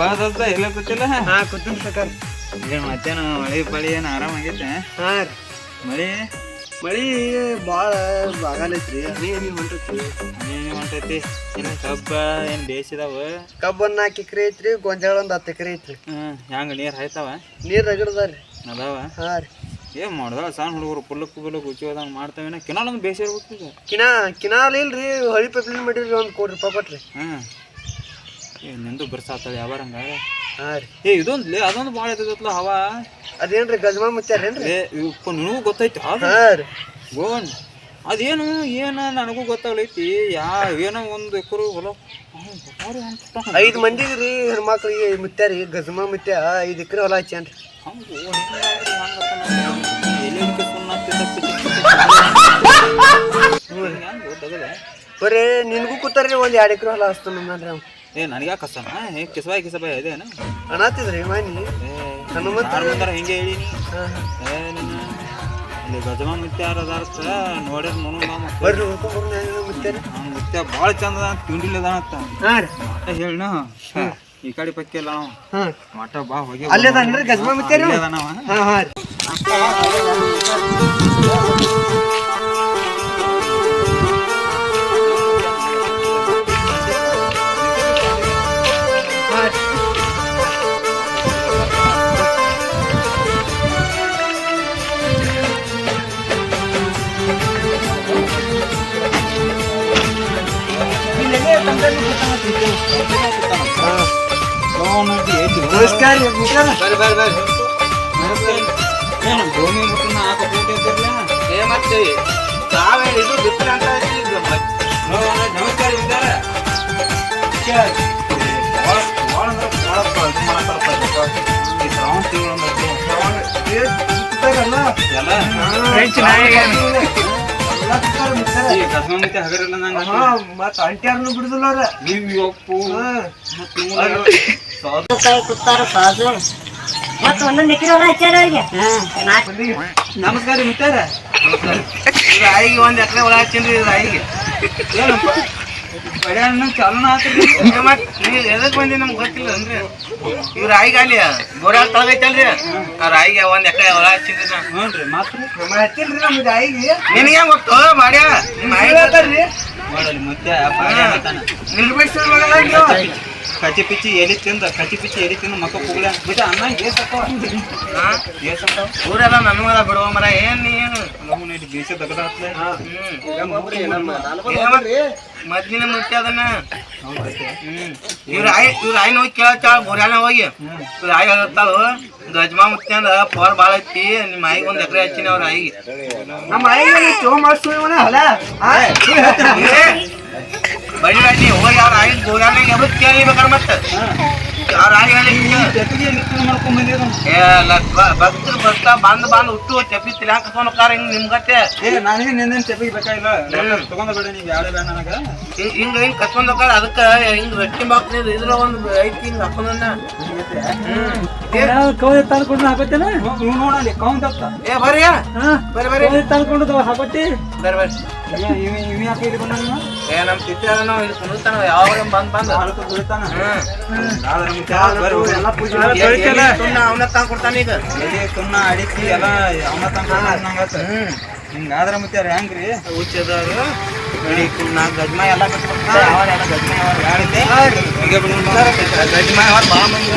ಪಾದದ ಎಲ್ಲ ಕೂತಿಲ್ಲ ಹಾ ಕೂತೀನಿ ಸರ್ಕಾರ ಏನ್ ಮತ್ತೇನು ಮಳಿ ಪಳಿ ಏನು ಆರಾಮಾಗೈತೆ ಹಾ ರೀ. ಮಳಿ? ಮಳಿ ಭಾಳ ಬಾಗಲೈತ್ರಿ ಹನಿ ಹನಿ ಹೊಂಟೈತ್ರಿ. ಏನೇನು ಹೊಂಟೈತಿ. ಏನು ಕಬ್ಬ ಏನು ಬೇಸಿದಾವ ಕಬ್ಬ್ ಒಂದ್ ನಾಲ್ಕು ಎಕರೆ ಐತ್ರಿ ಗೊಂಜಾಳ ಒಂದ್ ಹತ್ತು ಎಕರೆ ಐತ್ರಿ. ಹ್ಮ್ ಹೆಂಗ ನೀರು ಹಾಯ್ತಾವ? ನೀರ್ ರೀ ಅದಾವ? ಹಾ ರೀ. ಏನ್ ಮಾಡ್ದ ಸಣ್ಣ ಹುಡುಗರು ಪುಲ್ಲಕ್ ಪುಲ್ಲಕ್ ಉಚ್ಚಿ ಹೋದಂಗೆ ಮಾಡ್ತಾವೇನ? ಕಿನಾಲ್ ಒಂದು ಬೇಸಿರ್ಬೇಕು ಕಿನಾ ಕಿನಾಲ್ ಇಲ್ರಿ ಹಳಿ ಪೈಪ್ಲೈನ್ ಮಾಡಿರಿ ಒಂದ್ ಕೋಟಿ ರೂಪಾಯಿ ಕೊಟ್ರಿ. ಹ್ಮ್. ಏ ನಿಂದು ಬರ್ಸಾತಾಳೆ ಯಾವಾರ ಹಂಗ ಹಾಂ ರೀ. ಏ ಇದೊಂದು ಲೇ ಅದೊಂದು ಭಾಳ ಇರ್ತೈತಲ್ಲ ಹವಾ. ಅದೇನ್ರಿ ಗಜಮಾ ಮುಚ್ಚಾರೇನ್ರಿ ನಿನಗೂ ಗೊತ್ತೈತಿ ಹಾ ರೀ. ಗೋನ್ ಅದೇನು ಏನ ನನಗೂ ಗೊತ್ತಾಗ್ಲೈತಿ ಯಾ ಏನೋ ಒಂದು ಎಕರು ಹೊಲ ಐದು ಮಂದಿ ಮಂದಿಗೆ ರೀ ಹೆಣ್ಮಕ್ಳಿಗೆ ಮುತ್ಯಾರಿ ಗಜಮಾ ಮುತ್ಯ ಐದು ಎಕರೆ ಹೊಲ ಹಚ್ಚೇನ್ರಿ? ಬರೇ ನಿನ್ಗೂ ಕೂತಾರ್ರಿ ಒಂದು ಎರಡು ಎಕರೆ ಹೊಲ ಹಚ್ತಾನ ನಮ್ಮ ಅವ್. ಏ ನನಗೆ ಕಸನ ಹೇ ಕಿಸಬಾಯಿ ಕಿಸಬಾಯಿ ಇದೇನ ಅನ್ನತ್ತಿದ್ರಿ ಮಾನಿ? ಏ ಹನುಮಂತ ಯಾರ್ ಬಂದಾರ ಹಿಂಗೆ ಹೇಳಿ ಹಾ ಹಾ. ಏ ನಿನ್ನ ಇಲ್ಲಿ ಗಜಮ ಮಿತ್ಯ ಅದಾರ್ಥ ನೋಡ್ಯಾರ ಮನು ಮಾಮ ಬರ್ರಿ ಅವ್ನ ಮಿತ್ಯ ಭಾಳ ಚಂದ ಅದ ತಿಂಡಿಲ್ ಹೇಳಣ ಹಾ ರೀ. ಹೇಳ ಈ ಕಡೆ ಪಕ್ಕಿ ಇಲ್ಲ ನಾವು ಮಠ ಬಾ ಹೋಗಿ ಅಲ್ಲೇ ಅದಾನ್ರಿ ಗಜಮಾ ಮುತ್ಯಾರಿ? ಅಲ್ಲೇ ನಮಸ್ಕಾರ ರೀ ಮುತ್ಯಾರ. ಬರ್ರಿ ಬರ್ರಿ ಬರ್ರಿ ನಮಸ್ತೆ. ಏನು ಭೂಮಿ ಮುಟ್ಟನ ಹಾಕ ಫೋಟೋ ಇದ್ದಿರ್ಲ ಏ ಮತ್ತೆ ನಾವೇ ಇದು ಬಿತ್ತನೆ ಅಂತ. ನಮಸ್ಕಾರ ಇದ್ದಾರ? ಎಲ್ಲ ಮತ್ತ್. ಅಂಟ್ಯಾರ್ನು ಬಿಡುದಿಲ್ಲ ಅವ್ರ. ನೀವು ಅಪ್ಪು ಕುತ್ತಾರ ಸಾಸು ಮತ್ತ ಒಂದೊಂದ್ ಎಕರೆ ಹಚ್ಚಾರ ಅವ್ರಿಗೆ ನಮಸ್ಕಾರ ಮಿತ್ತಾರ. ಇವ್ರ ಆಯಿಗೆ ಒಂದ್ ಎಕರೆ ಒಳ ಹಚ್ಚಿನ್ರಿ ರಾಯಿಗೆ. ಏನಪ್ಪ? ಎದಕ್ ಬಂದಿ ನಮ್ಗೆ ಗೊತ್ತಿಲ್ಲ ಅಂದ್ರೆ? ಇವ್ರ ಆಯಿಗೆ ಅಲ್ಲಿ ಗೋರ್ಯಾಳ ತಳಗೈತಲ್ರಿ ಆ ರಾಯಿಗೆ ಒಂದ್ ಎಕರೆ ಹೊಲ ಹಚ್ಚಿನ್ರಿ ನಾ ಹ್ಞೂ ಮಾತ್ರ ಹಚ್ಚಿಲ್ರಿ ನಮ್ಗೆ ರಾಯಿಗೆ. ನಿನಗೆ ಹೆಂಗ್ ಗೊತ್ತು? ಮಾಡ್ಯ. ನಿಮ್ಮ ಆಯಿಗೆ ಹೇಳ್ತಾರ್ರಿ ಮಾಡಲಿ ಮತ್ತೆ ಬಾಡ್ಯ ಕಚಿ ಪಿಚ್ಚಿ ಎಲಿ ತಿಂದ ಕಚಿ ಪಿಚ್ಚಿ ಎಲಿ ತಿಂದ ಮಕ್ಕ ಪುಗ್ಲ ಬಿಟ್ಟ ಅನ್ನ ಏಸಪ್ಪ ಊರೆಲ್ಲ ನನ್ನ ಮಗ ಬಿಡುವ ಮರ ಏನ್ ಏನು ಬೇಸೆ ತಗದಾತ್ಲೆ ಮೊದ್ಲಿನ ಮುಟ್ಟಿ ಅದನ್ನ? ಇವ ಇವ್ರ ಆಯ್ ಇವ್ರ ಆಯ್ನ ಹೋಗಿ ಕೇಳತ್ತಾಳ ಗೋರ್ಯಾನ ಹೋಗಿ. ಇವ್ರ ಆಯ್ ಗಜ್ಮಾ ಮುತ್ತಿ ಅಂದ್ರ ಪವರ್ ಭಾಳ ಐತಿ ನಿಮ್ಮ ಆಯಿಗೆ ಒಂದ್ ಎಕರೆ ಹಚ್ಚಿನ ಅವ್ರ ಆಯಿಗೆ. ನಮ್ಮ ಆಯಿಗೆ ಚೋ ಮಾಡ್ಸುವನ ಅಲ್ಲ ಬಡಿ ಬಡಿ ಹೋಗಿ ಅವ್ರ ಆಯಿ ಗೋರ್ಯಾನ ಎಬ್ಬಿಸ್ ಕೇಳಿ ಬೇಕಾರೆ ಮತ್ತೆ ಅವ್ರ ಆಯಿ ಹೇಳಿ ಜೊತೆಗೆ ಭಕ್ತರು ಬರ್ತಾ ಬಂದ್ ಬಂದ್ ಹುಟ್ಟು ಚಪ್ಪಿ ತಿಲಾಕ ಕಾರ ಹಿಂಗ್ ನಿಮ್ಗತ್ತೆ ಏ ನಾನು ನಿನ್ನ ಚೆಪ್ಪಿಗೆ ಬೇಕಾಗಿಲ್ಲ? ತಗೊಂಡ ಬೇಡ ನೀವು ಯಾಳೆ ಬೇಡ ನನಗ. ಹಿಂಗ್ ಹಿಂಗ ಹಿಂಗ್ ಕಸ್ಕೊಂಡ್ ಹೋಗಾರ ಅದಕ್ಕ ಹಿಂಗ್ ರೊಟ್ಟಿ ಬಾಕ್ಸ್ ಇದ್ರ ಒಂದ್ ಐತಿ ಹಿಂಗ್ ಹಾಕೊಂಡನ್ನ ಕೌದಿ ತಂದ್ಕೊಂಡು ಹಾಕೋತೇನ? ನೋಡಲಿ ಕೌನ್ ಅಂತ. ಏ ಬರ್ರಿ ಬರಿ ಬರಿ ಕೌದಿ ತಂದ್ಕೊಂಡು ಹಾಕೋತಿ. ಬರಿ ಬರ್ರಿ. ಇವ್ ಇವ ಯಾಕೆ ಇಲ್ಲಿ ಬಂದ ಏ ನಮ್ ತಿತ್ತಾರ ನಾವು ಇಲ್ಲಿ ಕುಂದಿರ್ತಾನ ಯಾವಾಗ ಬಂದ್ ಬಂದ್. ಹಾಲು ಎಲ್ಲ ಸುಣ್ಣ ಅವನ ತಂದ್ ಕೊಡ್ತಾನೆ ಈಗ. ಎಲ್ಲಿ ಸುಣ್ಣ ಅಡಿಕೆ ಎಲ್ಲ ಅವನ ತನಕ ಹಿಂಗಾದ್ರ ಮತ್ತೆ ಹೆಂಗ್ರಿ? ಹುಚ್ಚದವ್ರು ಬಡಿ ಕುಣ್ಣ ಗಜ್ಮಾ ಎಲ್ಲ ಯಾವ ಎಲ್ಲ ಗಜ್ಮಾ ಅವ್ರ ಯಾರಿದೆ ಗಜ್ಮ ಯಾವ ಭಾಳ ಮಂದಿ.